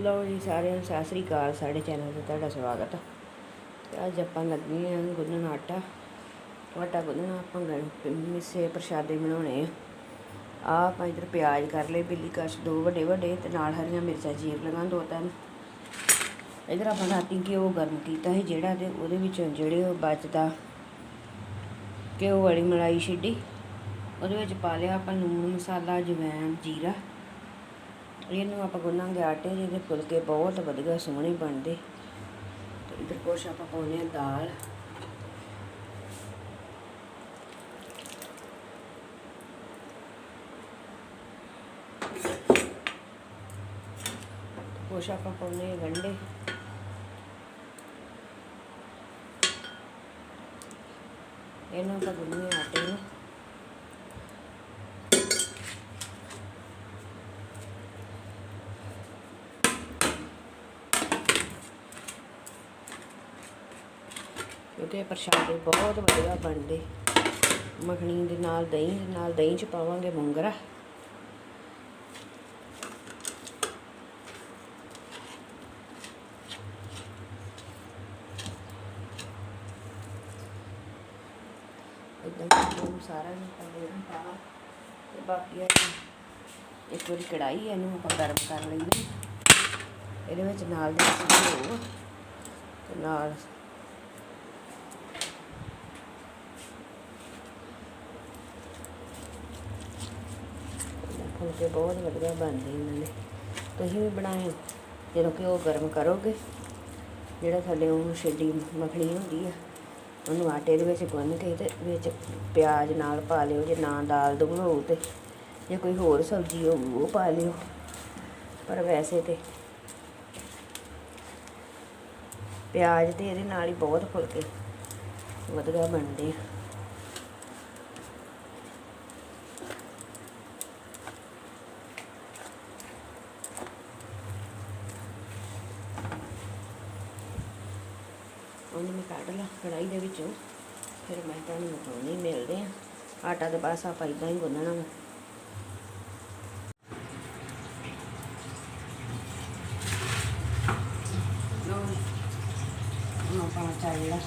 ਲਓ ਜੀ ਸਾਰਿਆਂ ਨੂੰ ਸਤਿ ਸ੍ਰੀ ਅਕਾਲ, ਸਾਡੇ ਚੈਨਲ ਤੇ ਤੁਹਾਡਾ ਸਵਾਗਤ ਹੈ ਅੱਜ ਆਪਾਂ ਲੱਗੇ ਆਂ ਗੁੰਨਣ ਆਟਾ। ਆਟਾ ਗੁੰਨਣਾ ਆਪਾਂ ਗਣ- ਮਿੱਸੇ ਪ੍ਰਸ਼ਾਦੇ ਬਣਾਉਣੇ ਆ। ਆ ਆਪਾਂ ਇਧਰ ਪਿਆਜ਼ ਕਰ ਲਏ, ਬਿੱਲੀ ਕਸ਼ ਦੋ ਵੱਡੇ ਵੱਡੇ ਤੇ ਨਾਲ ਹਰੀਆਂ ਮਿਰਚਾਂ ਜੀਰ ਲਗਾਂ ਦੋ ਤਿੰਨ। ਇਧਰ ਆਪਾਂ ਰਾਤੀ ਘਿਓ ਗਰਮ ਕੀਤਾ ਸੀ, ਜਿਹੜਾ ਤੇ ਉਹਦੇ ਵਿੱਚੋਂ ਜਿਹੜੇ ਉਹ ਬਚਦਾ ਘਿਓ ਵਾਲੀ ਮਲਾਈ ਛਿੱਡੀ। ਉਹਦੇ ਵਿੱਚ ਪਾ ਲਿਆ ਆਪਾਂ ਲੂਣ ਮਸਾਲਾ, ਜਵੈਣ, ਜੀਰਾ। ਇਹਨੂੰ ਆਪਾਂ ਗੁੰਨਾਂਗੇ ਆਟੇ ਜਿਹਦੇ ਫੁਲਕੇ ਬਹੁਤ ਵਧੀਆ ਸੋਹਣੇ ਬਣਦੇ। ਤੇ ਇਧਰ ਕੁਛ ਆਪਾਂ ਪਾਉਨੇ ਆ ਦਾਲ। ਕੁਛ ਆਪਾਂ ਪਾਉਨੇ ਆ ਗੰਢੇ। ਇਹਨੂੰ ਆਪਾਂ ਗੁੰਨੇ ਆਟੇ ਨੂੰ। ਕਿਉਂਕਿ ਇਹ ਪ੍ਰਸ਼ਾਦੇ ਬਹੁਤ ਵਧੀਆ ਬਣਦੇ। ਮੱਖਣੀ ਦੇ ਨਾਲ ਦਹੀਂ ਦੇ ਨਾਲ ਦਹੀਂ ਚ ਪਾਵਾਂਗੇ ਮੂੰਗਰਾ। ਇਦਾਂ ਨੂੰ ਸਾਰਾ ਨੂੰ ਪਾ ਤੇ ਬਾਕੀ ਇੱਕ ਵਾਰੀ ਕੜਾਈ ਇਹਨੂੰ ਆਪਾਂ ਗਰਮ ਕਰ ਲਈਏ। ਇਹਦੇ ਵਿੱਚ ਨਾਲ ਦੇ ਘਿਓ, ਤੇ ਨਾਲ ਫੁਲਕੇ ਬਹੁਤ ਵਧੀਆ ਬਣਦੇ ਇਹਨਾਂ ਦੇ ਤੁਸੀਂ ਵੀ ਬਣਾਇਓ, ਜਦੋਂ ਘਿਓ ਗਰਮ ਕਰੋਗੇ, ਜਿਹੜਾ ਸਾਡੇ ਉਹ ਛੇਡੀ ਮੱਖਣੀ ਹੁੰਦੀ ਆ, ਉਹਨੂੰ ਆਟੇ ਦੇ ਵਿੱਚ ਗੁੰਨ ਕੇ ਤੇ ਵਿੱਚ ਪਿਆਜ਼ ਨਾਲ ਪਾ ਲਿਓ, ਜੇ ਨਾ ਦਾਲ ਦੋ ਬਣਾਓ ਤੇ, ਜੇ ਕੋਈ ਹੋਰ ਸਬਜ਼ੀ ਹੋਊ, ਉਹ ਪਾ ਲਿਓ। ਪਰ ਵੈਸੇ ਤੇ ਪਿਆਜ਼ ਤੇ ਇਹਦੇ ਨਾਲ ਹੀ ਬਹੁਤ ਫੁਲਕੇ ਵਧੀਆ ਬਣਦੇ ਆ ਉਹਨੂੰ ਮੈਂ ਕੱਢ ਲਾ ਕੜਾਈ ਦੇ ਵਿੱਚੋਂ। ਫਿਰ ਮੈਂ ਤੁਹਾਨੂੰ ਵਿਖਾਉਣੀ ਮਿਲਦੇ ਆ। ਆਟਾ ਦੇ ਬਸ ਆਪਾਂ ਇਦਾਂ ਹੀ ਗੁੰਨਣਾ ਵਾ। ਲਓ, ਹੁਣ ਆਪਾਂ ਚੱਲ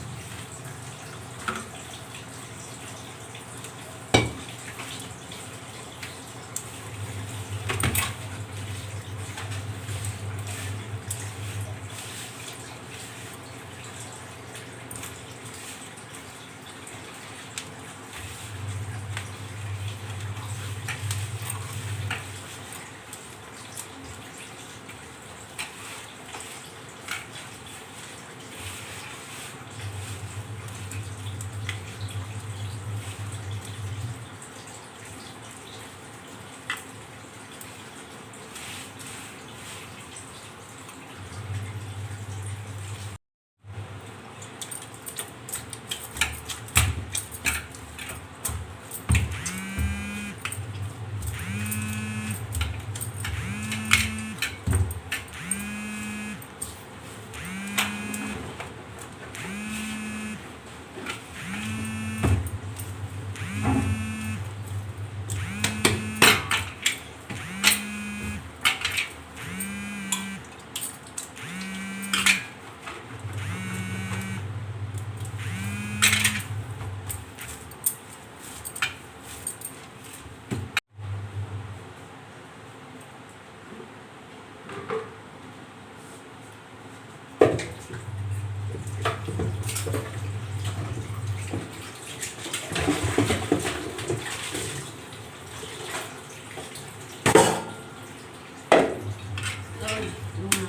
Ой.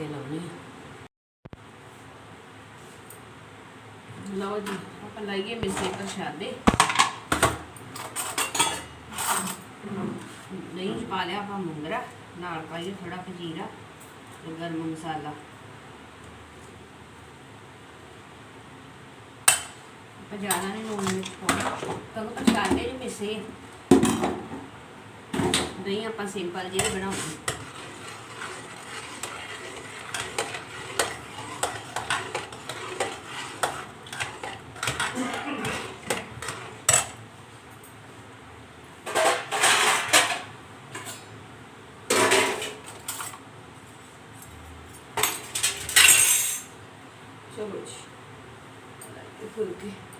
ਫੁਲਕੇ ਲਾਉਣੇ ਲਓ ਜੀ, ਆਪਾਂ ਲਾਈਏ ਮਿੱਸੇ ਪ੍ਰਸ਼ਾਦੇ ਨਹੀਂ ਪਾ ਲਿਆ ਆਪਾਂ ਮੁੰਗਰਾ ਨਾਲ ਪਾਈਏ ਥੋੜਾ ਪਜੀਰਾ ਤੇ ਗਰਮ ਮਸਾਲਾ। ਆਪਾਂ ਜ਼ਿਆਦਾ ਨਹੀਂ ਲੂਣ ਮਿਰਚ ਪਾਉਣਾ। ਕਿਉਂਕਿ ਪ੍ਰਸ਼ਾਦੇ ਜੀ ਮਿੱਸੇ। ਦਹੀਂ ਆਪਾਂ ਸਿੰਪਲ ਜਿਹੇ ਬਣਾਉਂਦੇ। ਚਲੋ ਜੀ ਇਹ ਫੁਲਕੇ ਵਾਹ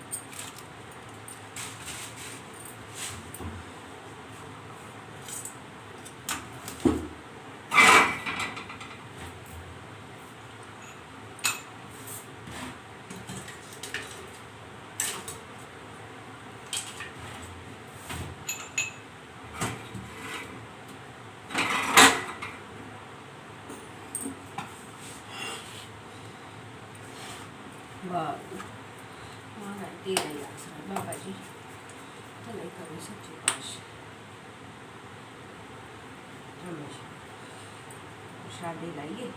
ਮਾਂ ਦੇ ਆਸਰਾ ਬਾਬਾ ਜੀ ਚਲੇ ਕਰੋ ਸੱਚੇ ਪਾਤਸ਼ਾਹ ਚਲੋ ਜੀ ਲਾਈਏ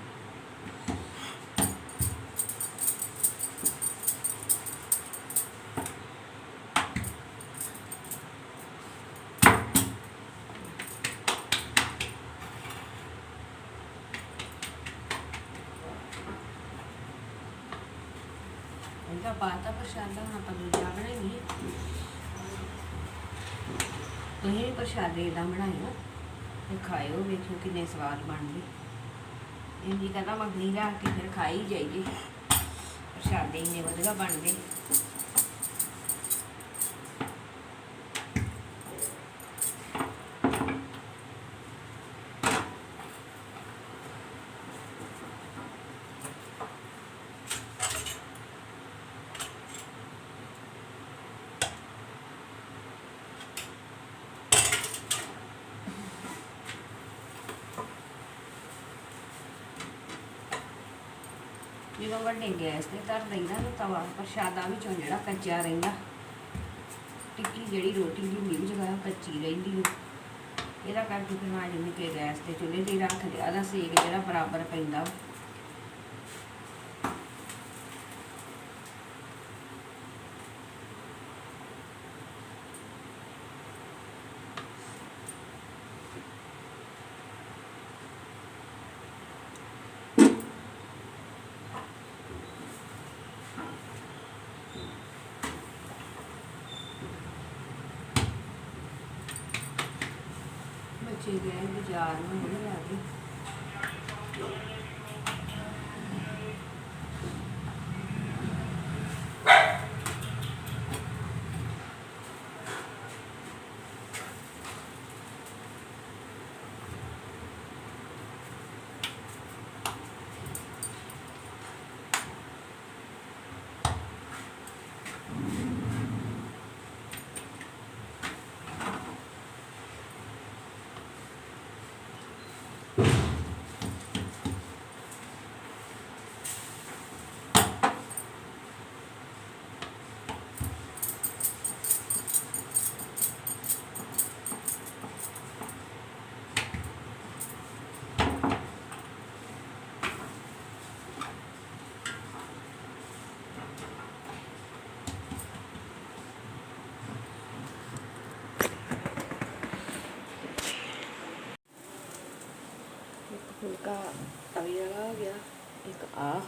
ਇਹਦਾ ਬਾਤਾ ਪ੍ਰਸ਼ਾਦਾ ਹੁਣ ਆਪਾਂ ਦੂਜਾ ਬਣਾਈਏ ਤੁਸੀਂ ਪ੍ਰਸ਼ਾਦੇ ਦਾ ਬਣਾਇਓ ਤੇ ਖਾਇਓ, ਵੇਖਿਓ ਕਿੰਨੇ ਸਵਾਦ ਬਣਦੇ ਇੰਦੀ ਕਹਦਾ ਮੱਖਣੀ ਲਾ ਕੇ ਫਿਰ ਖਾਈ ਜਾਈਏ। ਪ੍ਰਸ਼ਾਦੇ ਇੰਨੇ ਵਧੀਆ ਬਣਦੇ। ਜਦੋਂ ਵੱਡੇ ਗੈਸ ਤੇ ਧਰ ਦਈਦਾ ਨਾ ਤਵਾ ਪ੍ਰਸ਼ਾਦਾ ਵਿੱਚੋਂ ਜਿਹੜਾ ਕੱਚਾ ਰਹਿੰਦਾ। ਟਿੱਕੀ ਜਿਹੜੀ ਰੋਟੀ ਦੀ ਹੁੰਦੀ ਵਿੱਚ ਕੱਚੀ ਰਹਿੰਦੀ ਹੈ ਇਹਦਾ ਕਰਕੇ ਫਿਰ ਮੈਂ ਜਿੰਨੀ ਕਿ ਗੈਸ ਤੇ ਚੁੱਲ੍ਹੇ ਤੇ ਰੱਖ ਲਿਆ। ਉਹਦਾ ਸੇਕ ਜਿਹੜਾ ਬਰਾਬਰ ਪੈਂਦਾ। çevreye bir cami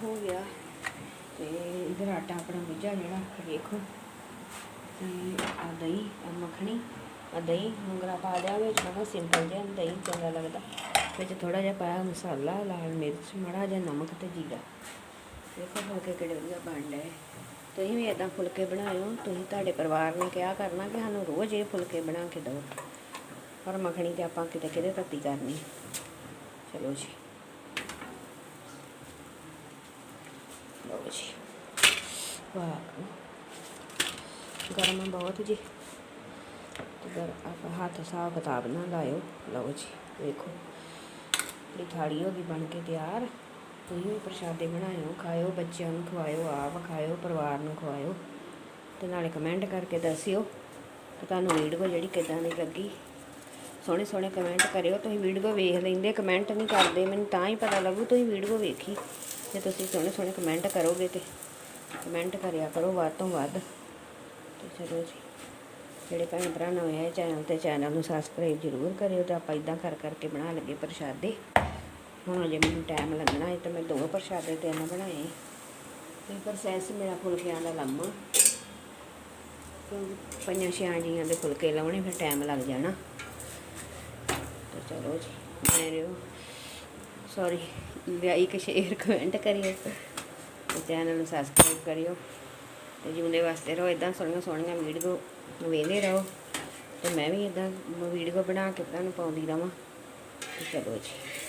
ਹੋ ਗਿਆ। ਤੇ ਇਧਰ ਆਟਾ ਆਪਣਾ ਮਿੱਝਾ ਜਿਹੜਾ ਵੇਖੋ। ਤੇ ਆ ਦਹੀਂ ਆ ਮੱਖਣੀ ਆ ਦਹੀਂ ਮੁੰਗਰਾ ਪਾ ਲਿਆ ਵਿੱਚ ਨਾ ਸਿੰਪਲ ਜਿਹਾ ਦਹੀਂ ਚੰਗਾ ਲੱਗਦਾ। ਵਿੱਚ ਥੋੜਾ ਜਿਹਾ ਪਾਇਆ ਮਸਾਲਾ, ਲਾਲ ਮਿਰਚ, ਮੜਾ ਜਿਹਾ ਨਮਕ ਤੇ ਜੀਰਾ। ਦੇਖੋ ਫੁਲਕੇ ਕਿਹੜੇ ਵਧੀਆ ਬਣ ਲਏ ਤੁਸੀਂ ਵੀ ਇਦਾਂ ਫੁਲਕੇ ਬਣਾਇਓ। ਤੁਸੀਂ ਤੁਹਾਡੇ ਪਰਿਵਾਰ ਨੇ ਕਿਹਾ ਕਰਨਾ ਕਿ ਸਾਨੂੰ ਰੋਜ਼ ਇਹ ਫੁਲਕੇ ਬਣਾ ਕੇ ਦਿਓ। ਪਰ ਮੱਖਣੀ ਤੇ ਆਪਾਂ ਕਿਤੇ ਕਿਤੇ ਤੱਤੀ ਕਰਨੀ। ਚਲੋ ਜੀ ਲਓ ਜੀ ਵਾਹ ਗਰਮ ਬਹੁਤ ਜੀ। ਤੇ ਗਰ ਹੱਥ ਸਾਫ਼ ਕਿਤਾਬ ਨਾ ਲਾਇਓ। ਲਓ ਜੀ, ਵੇਖੋ। ਆਪਣੀ ਥਾਲੀ ਹੋ ਗਈ ਬਣ ਕੇ ਤਿਆਰ। ਤੁਸੀਂ ਵੀ ਪ੍ਰਸ਼ਾਦੇ ਬਣਾਇਓ, ਖਾਇਓ, ਬੱਚਿਆਂ ਨੂੰ ਖਵਾਇਓ, ਆਪ ਖਾਇਓ, ਪਰਿਵਾਰ ਨੂੰ ਖਵਾਇਓ। ਤੇ ਨਾਲੇ ਕਮੈਂਟ ਕਰਕੇ ਦੱਸਿਓ ਕਿ ਤੁਹਾਨੂੰ ਵੀਡੀਓ ਜਿਹੜੀ ਕਿੱਦਾਂ ਦੀ ਲੱਗੀ। ਸੋਹਣੇ ਸੋਹਣੇ ਕਮੈਂਟ ਕਰਿਓ। ਤੁਸੀਂ ਵੀਡੀਓ ਵੇਖ ਲੈਂਦੇ, ਕਮੈਂਟ ਨਹੀਂ ਕਰਦੇ, ਮੈਨੂੰ ਤਾਂ ਹੀ ਪਤਾ ਲੱਗੂ ਤੁਸੀਂ ਵੀਡੀਓ ਵੇਖੀ। ਜੇ ਤੁਸੀਂ ਸੋਹਣੇ ਸੋਹਣੇ ਕਮੈਂਟ ਕਰੋਗੇ ਤੇ ਕਮੈਂਟ ਕਰਿਆ ਕਰੋ ਵੱਧ ਤੋਂ ਵੱਧ। ਤੇ ਚਲੋ ਜੀ, ਜਿਹੜੇ ਭੈਣ ਭਰਾ ਨਵੇਂ ਆਏ ਚੈਨਲ ਤੇ, ਚੈਨਲ ਨੂੰ ਸਬਸਕ੍ਰਾਈਬ ਜ਼ਰੂਰ ਕਰਿਓ ਤੇ ਆਪਾਂ ਇਦਾਂ ਕਰ ਕਰਕੇ ਬਣਾ ਲਗੇ ਪ੍ਰਸ਼ਾਦੇ। ਹੁਣ ਜੇ ਮੈਨੂੰ ਟਾਈਮ ਲੱਗਣਾ ਹੈ ਤਾਂ ਮੈਂ ਦੋ ਪ੍ਰਸ਼ਾਦੇ ਤਿੰਨ ਬਣਾਏ ਤੇ ਪ੍ਰੋਸੈਸ ਮੇਰਾ ਫੁਲਕਿਆਂ ਦਾ ਲੰਮਾ ਪੰਜਾਂ ਛਿਆਂ ਜੀਆਂ ਦੇ ਫੁਲਕੇ ਲਾਉਣੇ, ਫਿਰ ਟਾਈਮ ਲੱਗ ਜਾਣਾ। ਤੇ ਚਲੋ ਜੀ ਮੈਂ ਰਿਓ ਸੌਰੀ ਲਾਈਕ ਸ਼ੇਅਰ ਕਮੈਂਟ ਕਰਿਓ। ਤੇ ਚੈਨਲ ਨੂੰ ਸਬਸਕ੍ਰਾਈਬ ਕਰਿਓ ਤੇ ਜਿਉਂਦੇ ਵਾਸਤੇ ਰਹੋ ਇਦਾਂ ਸੋਹਣੀਆਂ ਸੋਹਣੀਆਂ ਵੀਡੀਓ ਵੇਖਦੇ ਰਹੋ ਤੇ ਮੈਂ ਵੀ ਇਦਾਂ ਵੀਡੀਓ ਬਣਾ ਕੇ ਤੁਹਾਨੂੰ ਪਾਉਂਦੀ ਰਵਾਂ। ਚਲੋ ਜੀ।